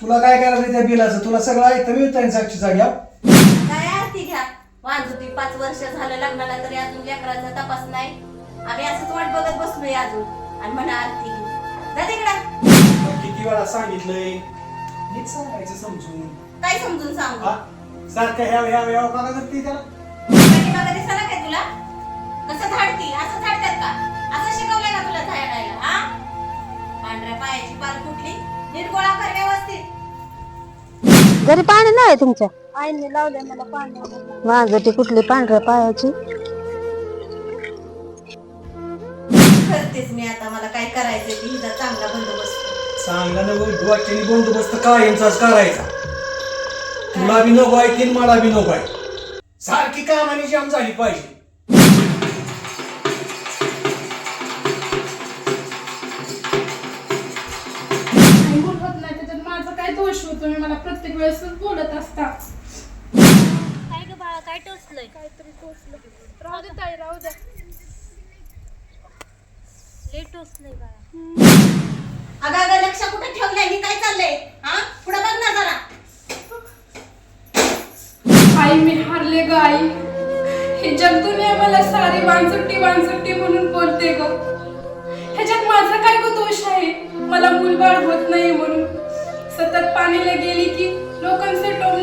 तुला काय करायचं त्या बिलाचं? तुला सगळं ऐकतं मिळतं साक्षी जाग्या काय आरती घ्या? वाजवती पाच वर्ष झालं लग्नाला तरी अजून लेकराचा तपास नाही. आम्ही असंच वाट बघत बसलोय अजून. आणि म्हणा आरती घे. जा तिकडं. किती वेळा सांगितलंय? नीट सांगायचं समजून. काय समजून सांगू? हा? सारखं ह्या ह्या ह्या का करते त्याला. पाठीमागं दिसायला काय तुला? नीट गोळा कर व्यवस्थित. घरी पाणी नाही तुमच्या? आईने लावलंय मला पाणी. वाजटी कुठली पांढऱ्या पायाची. करतेच मी आता मला काय ते हिचा चांगला बंदोबस्त. चांगला डोक्याने बंदोबस्त कायमचाच करायचा. तुला बी नको आहे तीन मला बी नको आहे. सारखी कामाने जाम झाली पाहिजे. मूल होत नाही त्याच्यात माझा काय दोष होतो? मी मला प्रत्येक वेळेस बोलत असता. काय ग बाळा काय टोचलंय? काहीतरी टोचलं राहू दे ताई राहू दे. लय टोचलंय बाळा. अगं अगं लक्ष कुठे ठेवलंय? ही काय चाललंय? हा? पुढे बघ ना जरा. आई मी हारले ग आई. हे जग दुनिया मला सारी वांचुट्टी वांचुट्टी म्हणून बोलते ग. ह्याच्यात माझा काय ग दोष आहे? मला मुलबाळ होत नाही म्हणून. सतत पाणीला गेली की लोकांचं टोम